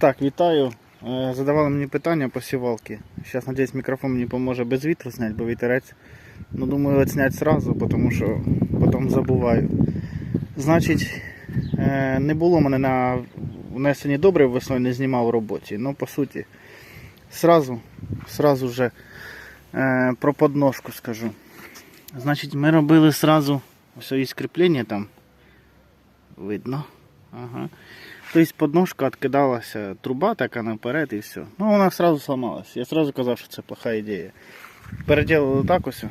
Так, вітаю. Е, Задавали мені питання по сівалки. Зараз, надіюсь, мікрофон мені поможе без вітру зняти, бо вітерець. Ну, думаю, відзняти зразу, тому що потім забуваю. Значить, е, не було мене на внесенні добре весною, не знімав в роботі. Ну, по суті, сразу, сразу вже е, про подножку скажу. Значить, ми робили сразу ось і скріплення там. Видно. Ага. Тобто подножка відкидалася, труба така наперед і все. Ну вона одразу сломалась. Я одразу казав, що це плоха ідея. Переділили так ось.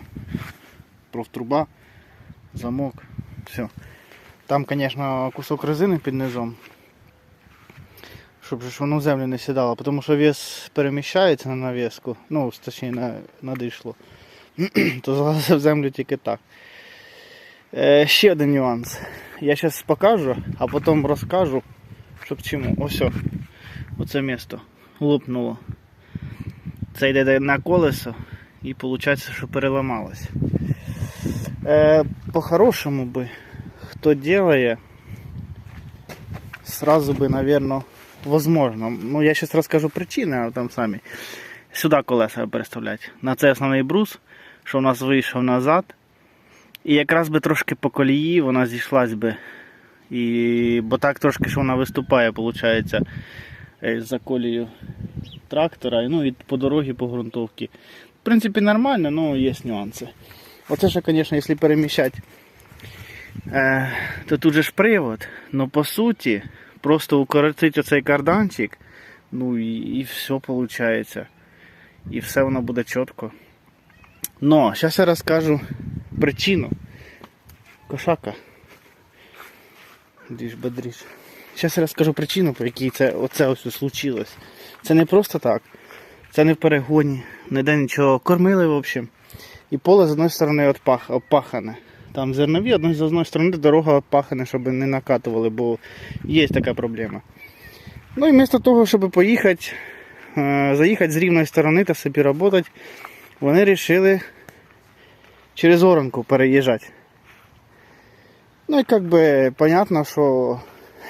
Профтруба, замок, все. Там, звісно, кусок резини під низом. Щоб ж воно в землю не сідало, тому що вес переміщається на навіску, ну, точніше на, на дишло, то залазить в землю тільки так. Е, ще один нюанс. Я зараз покажу, а потім розкажу, щоб чому. Ось. Оце місто лопнуло. Це йде на колесо і виходить, що переламалось. Е, по-хорошому би, хто делає, сразу би, наверное, возможно. Ну, я зараз розкажу причини, а там самі. Сюди колеса переставляти. На це основний брус, що у нас вийшов назад. І якраз би трошки по колії вона зійшлась би. І, бо так трошки що вона виступає, виходить, е, за колію трактора, ну і по дорогі, по ґрунтовці. В принципі, нормально, але є нюанси. Оце ще, звісно, якщо переміщати, е, то тут же ж привод. Ну по суті, просто укоротити оцей карданчик, ну і, і все виходить. І все воно буде чітко. Но, зараз я розкажу причину. Кошака. Дріж бодріж. Зараз я розкажу причину, по якій це оце ось случилось. Це не просто так. Це не в перегоні, ніде нічого. Кормили, в общем. І поле з одної сторони обпахане. Там зернові, одної з одної сторони дорога обпахана, щоб не накатували, бо є така проблема. Ну і вмісто того, щоб поїхати, е, заїхати з рівної сторони та собі працювати, вони вирішили через оранку переїжджати. Ну і як би понятно, що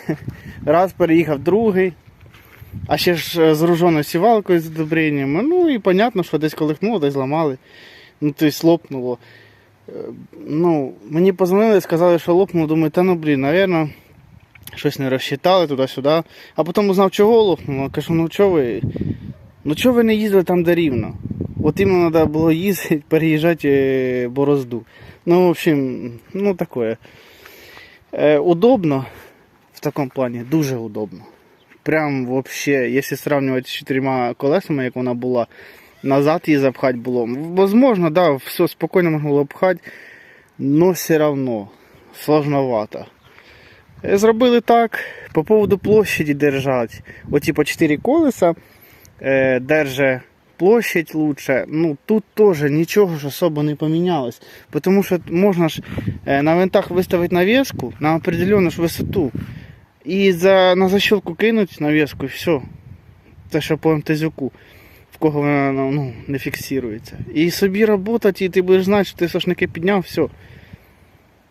раз переїхав другий, а ще ж з груженою сівалкою з удобреннями. Ну і понятно, що десь колихнуло, десь зламали. Ну тобто лопнуло. Е, Ну, мені позвонили, сказали, що лопнуло, думаю, та ну блін, напевно, щось не розчитали туди-сюди. А потім узнав, чого лопнуло. Кажу, ну чого ви? Ну чого ви не їздили там, де рівно? От іменно треба було їздити, переїжджати е, борозду. Ну, в общем, ну таке. Е, удобно в такому плані, дуже удобно. Прям вообще, якщо сравнивать з чотирма колесами, як вона була, назад її запхати було. Возможно, да, все спокійно було пхати, но все равно сложновато. Е, Зробили так, по поводу площади держать. Оті по 4 колеса е, держа площадь лучше. Ну тут теж нічого ж особо не помінялось. Тому що можна ж е, на винтах виставити навіску на определенну ж висоту. І за, на защелку кинуть навіску і все. Це що по МТЗюку, в кого вона ну, не фіксується. І собі працювати, і ти будеш знати, що ти сошники підняв, все.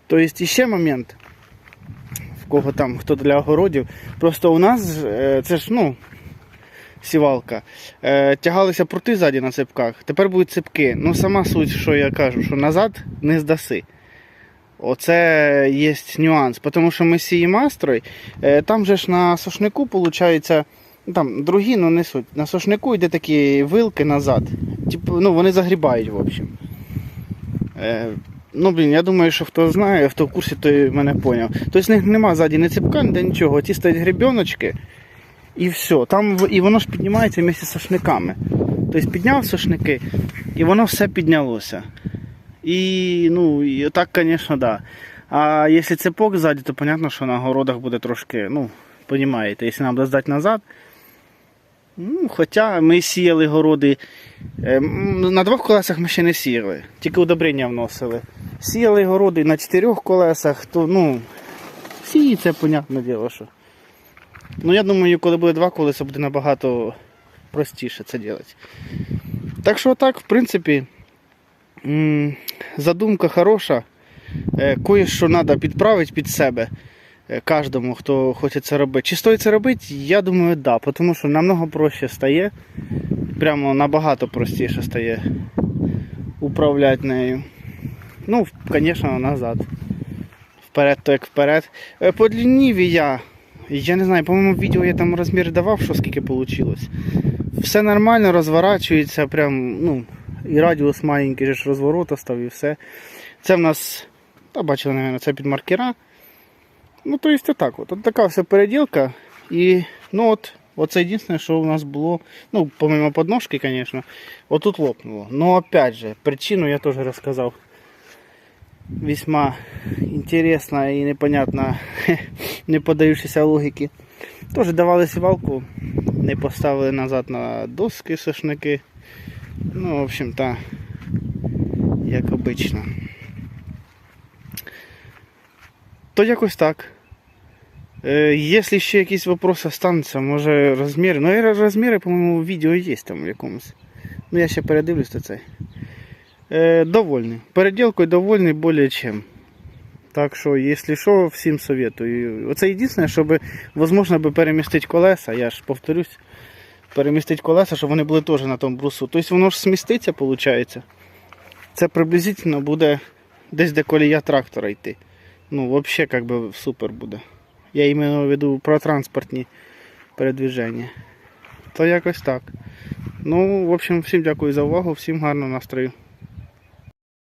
Тобто ще момент, в кого там, хто для огородів. Просто у нас це ж, ну, сівалка. Е, тягалися прути ззаді на цепках, тепер будуть цепки. Ну, сама суть, що я кажу, що назад не здаси. Оце є нюанс, тому що ми сіємо астрой, е, там же ж на сошнику виходить, там другі, ну не суть. На сошнику йде такі вилки назад. Типу, ну, вони загрібають, в общем. Е, ну, блін, я думаю, що хто знає, хто в курсі, той мене поняв. Тобто нема ззаді ні цепка, ніде нічого. Ті стоять гребіночки і все. Там, і воно ж піднімається вместе з сошниками. Тобто підняв сошники, і воно все піднялося. І, ну, і так, звісно, да. А якщо цепок ззаді, то понятно, що на городах буде трошки, ну, розумієте, якщо нам буде здати назад. Ну, хоча ми сіяли городи. е, На двох колесах ми ще не сіяли, тільки удобрення вносили. Сіяли городи на чотирьох колесах, то ну, сіється, понятне діло, що. Ну, я думаю, коли буде два колеса, буде набагато простіше це робити. Так що так, в принципі, задумка хороша. Е, Кое-що треба підправити під себе. е, кожному, хто хоче це робити. Чи стоїть це робити? Я думаю, да, тому що намного проще стає. Прямо набагато простіше стає управляти нею. Ну, звісно, назад. Вперед, то як вперед. Е, По длині я. Я не знаю, по-моєму, відео я там розмір давав, що скільки вийшло. Все нормально, розворачується, прям, ну, і радіус маленький ж розворот став і все. Це в нас, та бачили, наверное, це під маркера. Ну, то есть так от. От така вся переділка. І ну от, оце єдине, що у нас було, ну, помимо подножки, звісно, отут лопнуло. Но опять же, причину я теж розказав. Весьма интересно и непонятно, не подаючися логіки. Теж давали сівалку, не поставили назад на доски сошники. Ну, в общем-то, як обично. То якось так. Е, Якщо ще якісь вопроси остануться, може розміри. Ну, розміри, по-моєму, в відео є там в якомусь. Ну, я ще передивлюсь до цей. Е, довольний. Переділкою довольний более чем. Так що, якщо що, всім советую. Оце єдине, щоб, би перемістити колеса, я ж повторюсь, перемістити колеса, щоб вони були теж на тому брусу. Тобто воно ж сміститься, виходить. Це приблизительно буде десь де колія трактора йти. Ну, взагалі, як би супер буде. Я іменно веду про транспортні передвіження. То якось так. Ну, в общем, всім дякую за увагу, всім гарного настрою.